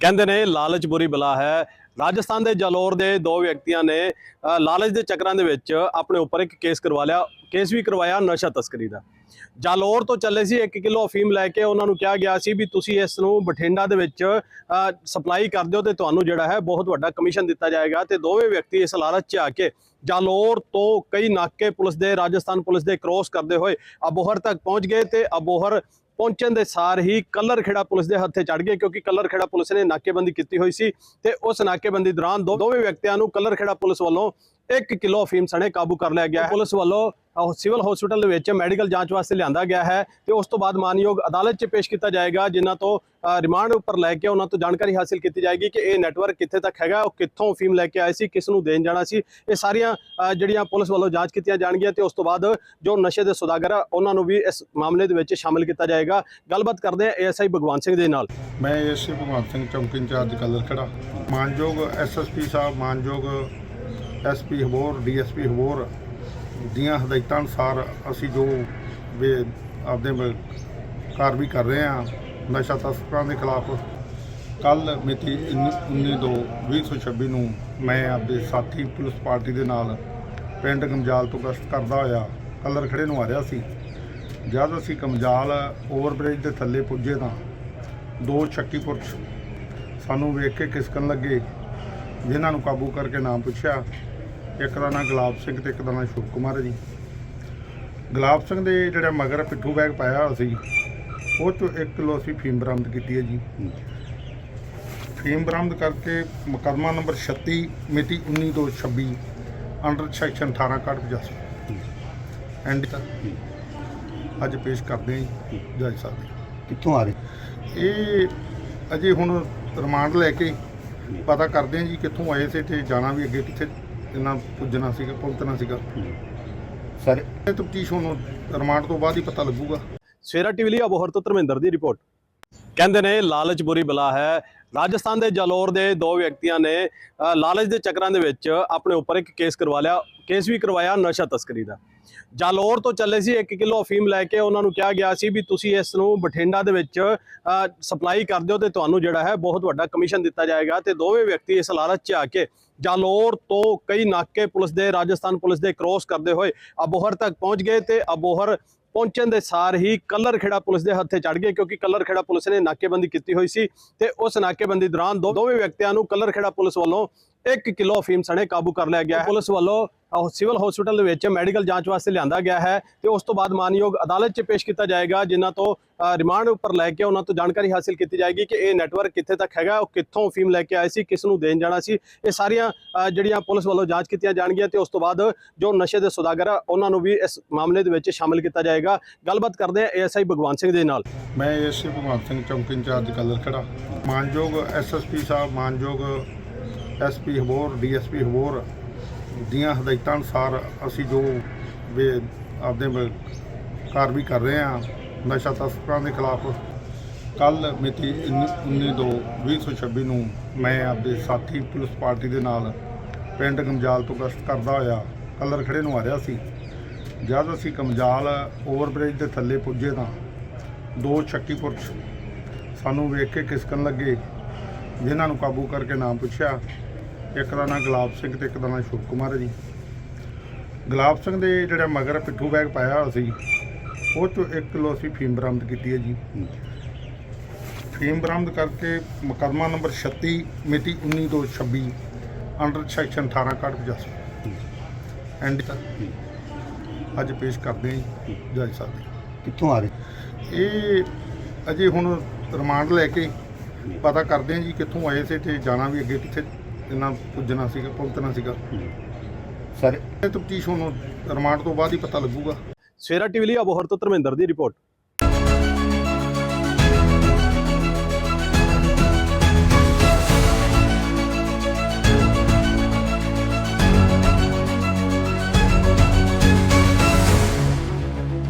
ਕਹਿੰਦੇ ਨੇ ਲਾਲਚ ਬੁਰੀ ਬਲਾ ਹੈ। ਰਾਜਸਥਾਨ ਦੇ ਜਲੌਰ ਦੇ ਦੋ ਵਿਅਕਤੀਆਂ ਨੇ ਲਾਲਚ ਦੇ ਚੱਕਰਾਂ ਦੇ ਵਿੱਚ ਆਪਣੇ ਉੱਪਰ ਇੱਕ ਕੇਸ ਕਰਵਾ ਲਿਆ। ਕੇਸ ਵੀ ਕਰਵਾਇਆ ਨਸ਼ਾ ਤਸਕਰੀ ਦਾ। ਜਾਲੌਰ ਤੋਂ ਚੱਲੇ ਸੀ 1 ਕਿਲੋ ਅਫੀਮ ਲੈ ਕੇ ਉਹਨਾਂ ਨੂੰ ਕਿਹਾ ਗਿਆ ਸੀ ਵੀ ਤੁਸੀਂ ਇਸ ਨੂੰ ਬਠਿੰਡਾ ਦੇ ਵਿੱਚ ਸਪਲਾਈ ਕਰ ਦਿਓ ਤੇ ਤੁਹਾਨੂੰ ਜਿਹੜਾ ਹੈ ਬਹੁਤ ਵੱਡਾ ਕਮਿਸ਼ਨ ਦਿੱਤਾ ਜਾਏਗਾ ਤੇ ਦੋਵੇਂ ਵਿਅਕਤੀ ਇਸ ਲਾਲਚ 'ਚ ਆ ਕੇ ਜਾਲੌਰ ਤੋਂ ਕਈ ਨਾਕੇ ਪੁਲਿਸ ਦੇ, ਰਾਜਸਥਾਨ ਪੁਲਿਸ ਦੇ ਕ੍ਰੋਸ ਕਰਦੇ ਹੋਏ ਅਬੋਹਰ ਤੱਕ ਪਹੁੰਚ ਗਏ ਤੇ ਅਬੋਹਰ ਪਹੁੰਚਣ ਦੇ ਸਾਰ ਹੀ ਕਲਰ ਖੇੜਾ ਪੁਲਿਸ ਦੇ ਹੱਥੇ ਚੜ ਗਏ ਕਿਉਂਕਿ ਕਲਰ ਖੇੜਾ ਪੁਲਿਸ ਨੇ ਨਾਕੇਬੰਦੀ ਕੀਤੀ ਹੋਈ ਸੀ ਤੇ ਉਸ ਨਾਕੇਬੰਦੀ ਦੌਰਾਨ ਦੋ- ਦੋਵੇਂ ਵਿਅਕਤੀਆਂ ਨੂੰ ਕਲਰ ਖੇੜਾ ਪੁਲਿਸ ਵੱਲੋਂ 1 ਕਿਲੋ ਅਫੀਮ ਸਣੇ ਕਾਬੂ ਕਰ ਲਿਆ ਗਿਆ ਹੈ। ਪੁਲਿਸ ਵੱਲੋਂ ਸਿਵਲ ਹਸਪੀਟਲ ਦੇ ਵਿੱਚ ਮੈਡੀਕਲ ਜਾਂਚ ਵਾਸਤੇ ਲਿਆਂਦਾ ਗਿਆ ਹੈ ਤੇ ਉਸ ਤੋਂ ਬਾਅਦ ਮਾਨਯੋਗ ਅਦਾਲਤ 'ਚ ਪੇਸ਼ ਕੀਤਾ ਜਾਏਗਾ, ਜਿਨ੍ਹਾਂ ਤੋਂ ਰਿਮਾਂਡ ਉੱਪਰ ਲੈ ਕੇ ਉਹਨਾਂ ਤੋਂ ਜਾਣਕਾਰੀ ਹਾਸਿਲ ਕੀਤੀ ਜਾਏਗੀ ਕਿ ਇਹ ਨੈਟਵਰਕ ਕਿੱਥੇ ਤੱਕ ਹੈਗਾ, ਉਹ ਕਿੱਥੋਂ ਅਫੀਮ ਲੈ ਕੇ ਆਏ ਸੀ, ਕਿਸ ਨੂੰ ਦੇਣ ਜਾਣਾ ਸੀ। ਇਹ ਸਾਰੀਆਂ ਜਿਹੜੀਆਂ ਪੁਲਿਸ ਵੱਲੋਂ ਜਾਂਚ ਕੀਤੀਆਂ ਜਾਣਗੀਆਂ ਤੇ ਉਸ ਤੋਂ ਬਾਅਦ ਜੋ ਨਸ਼ੇ ਦੇ ਸੁਦਾਗਰ ਆ, ਉਹਨਾਂ ਨੂੰ ਵੀ ਇਸ ਮਾਮਲੇ ਦੇ ਵਿੱਚ ਸ਼ਾਮਿਲ ਕੀਤਾ ਜਾਏਗਾ। ਗੱਲਬਾਤ ਕਰਦੇ ਆ ਏਐਸਆਈ ਭਗਵਾਨ ਸਿੰਘ ਦੇ ਨਾਲ। ਮੈਂ ਏਸੀ ਭਗਵੰਤ ਸਿੰਘ ਚੌਂਕੀ ਇੰਚਾਰਜ ਕਲਰ ਖੜਾ। ਮਾਨਯੋਗ ਐਸਐਸਪੀ ਸਾਹਿਬ, ਮਾਨਯੋਗ ਐਸਪੀ ਹਬੋਰ ਡੀਐਸਪੀ ਹਬੋਰ ਦੀਆਂ ਹਦਾਇਤਾਂ ਅਨੁਸਾਰ ਅਸੀਂ ਜੋ ਵੀ ਆਪਦੇ ਮ- ਕਾਰਵਾਈ ਕਰ ਰਹੇ ਹਾਂ, ਨਸ਼ਾ ਤਸਕਰਾਂ ਦੇ ਖਿਲਾਫ ਕੱਲ ਮਿਤੀ 19/2/2026 ਨੂੰ ਮੈਂ ਆਪਦੇ ਸਾਥੀ ਪੁਲਿਸ ਪਾਰਟੀ ਦੇ ਨਾਲ ਪਿੰਡ ਗਮਜਾਲ ਤੋਂ ਗਸ਼ਤ ਕਰਦਾ ਹੋਇਆ, ਕਲਰ ਖੜੇ ਨੂੰ ਆ ਰਿਹਾ ਸੀ। ਜਦ ਅਸੀਂ ਕਮਜਾਲ ਓਵਰਬ੍ਰਿਜ ਦੇ ਥੱਲੇ ਪੁੱਜੇ ਤਾਂ ਦੋ ਸ਼ੱਕੀ ਪੁਰਸ਼ ਸਾਨੂੰ ਵੇਖ ਕੇ ਖਿਸਕਣ ਲੱਗੇ। ਜਿਨ੍ਹਾਂ ਨੂੰ ਕਾਬੂ ਕਰਕੇ ਨਾਮ ਪੁੱਛਿਆ ਇੱਕ ਦਾ ਨਾਂ ਗੁਲਾਬ ਸਿੰਘ ਤੇ ਇੱਕ ਦਾ ਨਾਂ ਸ਼ੁਭ ਕੁਮਾਰ ਜੀ। ਗੁਲਾਬ ਸਿੰਘ ਦੇ ਜਿਹੜਾ ਮਗਰ ਪਿੱਠੂ ਬੈਗ ਪਾਇਆ ਹੋਇਆ ਸੀ ਉਹ ਚੋਂ 1 ਕਿਲੋ ਅਸੀਂ ਫੀਮ ਬਰਾਮਦ ਕੀਤੀ ਹੈ ਜੀ। ਫੀਮ ਬਰਾਮਦ ਕਰਕੇ ਮੁਕੱਦਮਾ ਨੰਬਰ 36 ਮਿਤੀ 19 ਤੋਂ 26 ਅੰਡਰ ਸੈਕਸ਼ਨ 18 ਕਾਰਡ 85 ਐਂਡ ਅੱਜ ਪੇਸ਼ ਕਰਦੇ ਹਾਂ ਜੀ ਜੱਜ ਸਾਹਿਬ। ਕਿੱਥੋਂ ਆ ਰਹੇ? ਇਹ ਅਜੇ ਹੁਣ ਰਿਮਾਂਡ ਲੈ ਕੇ ਪਤਾ ਕਰਦੇ ਹਾਂ ਜੀ ਕਿੱਥੋਂ ਆਏ ਸੀ ਤੇ ਜਾਣਾ ਵੀ ਅੱਗੇ ਕਿੱਥੇ ਇਹਨਾਂ ਪੁੱਜਣਾ ਸੀਗਾ ਪਹੁੰਚਣਾ ਸੀਗਾ। ਸਰ ਇਹ ਤਫਤੀਸ਼ ਹੁਣ ਰਿਮਾਂਡ ਤੋਂ ਬਾਅਦ ਹੀ ਪਤਾ ਲੱਗੂਗਾ। ਸਵੇਰਾ ਟੀਵੀ ਲਈ ਅਬੋਹਰ ਤੋਂ ਧਰਮਿੰਦਰ ਦੀ ਰਿਪੋਰਟ। ਕਹਿੰਦੇ ਨੇ ਲਾਲਚ ਬੁਰੀ ਬਲਾ ਹੈ। ਰਾਜਸਥਾਨ ਦੇ ਜਲੌਰ ਦੇ ਦੋ ਵਿਅਕਤੀਆਂ ਨੇ ਲਾਲਚ ਦੇ ਚੱਕਰਾਂ ਦੇ ਵਿੱਚ ਆਪਣੇ ਉੱਪਰ ਇੱਕ ਕੇਸ ਕਰਵਾ ਲਿਆ, ਕੇਸ ਵੀ ਕਰਵਾਇਆ ਨਸ਼ਾ ਤਸਕਰੀ ਦਾ। ਜਾਲੌਰ ਤੋਂ ਚੱਲੇ ਸੀ 1 ਕਿਲੋ ਅਫੀਮ ਲੈ ਕੇ ਉਹਨਾਂ ਨੂੰ ਕਿਹਾ ਗਿਆ ਸੀ ਵੀ ਤੁਸੀਂ ਇਸ ਨੂੰ ਬਠਿੰਡਾ ਦੇ ਵਿੱਚ ਸਪਲਾਈ ਕਰ ਦਿਓ ਤੇ ਤੁਹਾਨੂੰ ਜਿਹੜਾ ਹੈ ਬਹੁਤ ਵੱਡਾ ਕਮਿਸ਼ਨ ਦਿੱਤਾ ਜਾਏਗਾ ਤੇ ਦੋਵੇਂ ਵਿਅਕਤੀ ਇਸ ਲਾਲਚ 'ਚ ਆ ਕੇ ਜਾਲੌਰ ਤੋਂ ਕਈ ਨਾਕੇ ਪੁਲਿਸ ਦੇ, ਰਾਜਸਥਾਨ ਪੁਲਿਸ ਦੇ ਕ੍ਰੋਸ ਕਰਦੇ ਹੋਏ ਅਬੋਹਰ ਤੱਕ ਪਹੁੰਚ ਗਏ ਤੇ ਅਬੋਹਰ ਪਹੁੰਚਣ ਦੇ ਸਾਰ ਹੀ ਕਲਰ ਖੇੜਾ ਪੁਲਿਸ ਦੇ ਹੱਥੇ ਚੜ ਗਏ ਕਿਉਂਕਿ ਕਲਰ ਖੇੜਾ ਪੁਲਿਸ ਨੇ ਨਾਕੇਬੰਦੀ ਕੀਤੀ ਹੋਈ ਸੀ ਤੇ ਉਸ ਨਾਕੇਬੰਦੀ ਦੌਰਾਨ ਦੋ- ਦੋਵੇਂ ਵਿਅਕਤੀਆਂ ਨੂੰ ਕਲਰ ਖੇੜਾ ਪੁਲਿਸ ਵੱਲੋਂ 1 ਕਿਲੋ ਫੀਮ ਸਣੇ ਕਾਬੂ ਕਰ ਲਿਆ ਗਿਆ ਹੈ। ਪੁਲਿਸ ਵੱਲੋਂ ਸਿਵਲ ਹਸਪੀਟਲ ਦੇ ਵਿੱਚ ਮੈਡੀਕਲ ਜਾਂਚ ਵਾਸਤੇ ਲਿਆਂਦਾ ਗਿਆ ਹੈ ਤੇ ਉਸ ਤੋਂ ਬਾਅਦ ਮਾਨਯੋਗ ਅਦਾਲਤ 'ਚ ਪੇਸ਼ ਕੀਤਾ ਜਾਏਗਾ, ਜਿਨ੍ਹਾਂ ਤੋਂ ਰਿਮਾਂਡ ਉੱਪਰ ਲੈ ਕੇ ਉਹਨਾਂ ਤੋਂ ਜਾਣਕਾਰੀ ਹਾਸਿਲ ਕੀਤੀ ਜਾਏਗੀ ਕਿ ਇਹ ਨੈਟਵਰਕ ਕਿੱਥੇ ਤੱਕ ਹੈਗਾ, ਉਹ ਕਿੱਥੋਂ ਫੀਮ ਲੈ ਕੇ ਆਏ ਸੀ, ਕਿਸ ਨੂੰ ਦੇਣ ਜਾਣਾ ਸੀ। ਇਹ ਸਾਰੀਆਂ ਜਿਹੜੀਆਂ ਪੁਲਿਸ ਵੱਲੋਂ ਜਾਂਚ ਕੀਤੀਆਂ ਜਾਣਗੀਆਂ ਤੇ ਉਸ ਤੋਂ ਬਾਅਦ ਜੋ ਨਸ਼ੇ ਦੇ ਸੁਦਾਗਰ ਆ, ਉਹਨਾਂ ਨੂੰ ਵੀ ਇਸ ਮਾਮਲੇ ਦੇ ਵਿੱਚ ਸ਼ਾਮਿਲ ਕੀਤਾ ਜਾਏਗਾ। ਗੱਲਬਾਤ ਕਰਦੇ ਆ ਏਐਸਆਈ ਭਗਵਾਨ ਸਿੰਘ ਦੇ ਨਾਲ। ਮੈਂ ਏਸੀ ਭਗਵੰਤ ਸਿੰਘ ਚੌਂਕੀ ਇੰਚਾਰਜ ਕਲਰ ਖੜਾ। ਮਾਨਯੋਗ ਐਸਐਸਪੀ ਸਾਹਿਬ, ਮਾਨਯੋਗ ਐਸਪੀ ਹਬੋਰ ਡੀਐਸਪੀ ਹਬੋਰ ਦੀਆਂ ਹਦਾਇਤਾਂ ਅਨੁਸਾਰ ਅਸੀਂ ਜੋ ਵੀ ਆਪਦੇ ਮ- ਕਾਰਵਾਈ ਕਰ ਰਹੇ ਹਾਂ, ਨਸ਼ਾ ਤਸਕਰਾਂ ਦੇ ਖਿਲਾਫ ਕੱਲ ਮਿਤੀ 19/2/2026 ਨੂੰ ਮੈਂ ਆਪਦੇ ਸਾਥੀ ਪੁਲਿਸ ਪਾਰਟੀ ਦੇ ਨਾਲ ਪਿੰਡ ਗਮਜਾਲ ਤੋਂ ਗਸ਼ਤ ਕਰਦਾ ਹੋਇਆ ਕਲਰ ਖੜੇ ਨੂੰ ਆ ਰਿਹਾ ਸੀ। ਜਦ ਅਸੀਂ ਕਮਜਾਲ ਓਵਰਬ੍ਰਿਜ ਦੇ ਥੱਲੇ ਪੁੱਜੇ ਤਾਂ ਦੋ ਸ਼ੱਕੀ ਪੁਰਸ਼ ਸਾਨੂੰ ਵੇਖ ਕੇ ਖਿਸਕਣ ਲੱਗੇ, ਜਿਨ੍ਹਾਂ ਨੂੰ ਕਾਬੂ ਕਰਕੇ ਨਾਮ ਪੁੱਛਿਆ। ਇੱਕ ਦਾ ਨਾਂ ਗੁਲਾਬ ਸਿੰਘ ਤੇ ਇੱਕ ਦਾ ਨਾਂ ਸ਼ੁਭ ਕੁਮਾਰ ਹੈ ਜੀ। ਗੁਲਾਬ ਸਿੰਘ ਦੇ ਜਿਹੜਾ ਮਗਰ ਪਿੱਠੂ ਬੈਗ ਪਾਇਆ ਹੋਇਆ ਸੀ ਉਹ ਚੋਂ 1 ਕਿਲੋ ਅਸੀਂ ਫੀਮ ਬਰਾਮਦ ਕੀਤੀ ਹੈ ਜੀ। ਫੀਮ ਬਰਾਮਦ ਕਰਕੇ ਮੁਕੱਦਮਾ ਨੰਬਰ 36 ਮਿਤੀ 19 ਤੋਂ 26 ਅੰਡਰ ਸੈਕਸ਼ਨ 18 ਕਾਰਡ 85 ਐਂਡ ਅੱਜ ਪੇਸ਼ ਕਰਦੇ ਹਾਂ ਜੀ ਜੱਜ ਸਾਹਿਬ ਕਿੱਥੋਂ ਆ ਰਹੇ? ਇਹ ਅਜੇ ਹੁਣ ਰਿਮਾਂਡ ਲੈ ਕੇ ਪਤਾ ਕਰਦੇ ਹਾਂ ਜੀ ਕਿੱਥੋਂ ਆਏ ਸੀ ਤੇ ਜਾਣਾ ਵੀ ਅੱਗੇ ਕਿੱਥੇ। ਇਹਨਾਂ ਪੁੱਜਣਾ ਸੀਗਾ ਪਹੁੰਚਣਾ ਸੀਗਾ। ਸਰ। ਇਹ ਤਫਤੀਸ਼ ਹੁਣ ਰਿਮਾਂਡ ਤੋਂ ਬਾਅਦ ਹੀ ਪਤਾ ਲੱਗੂਗਾ। ਸਵੇਰਾ ਟੀਵੀ ਲਈ ਅਬੋਹਰ ਤੋਂ ਧਰਮਿੰਦਰ ਦੀ ਰਿਪੋਰਟ।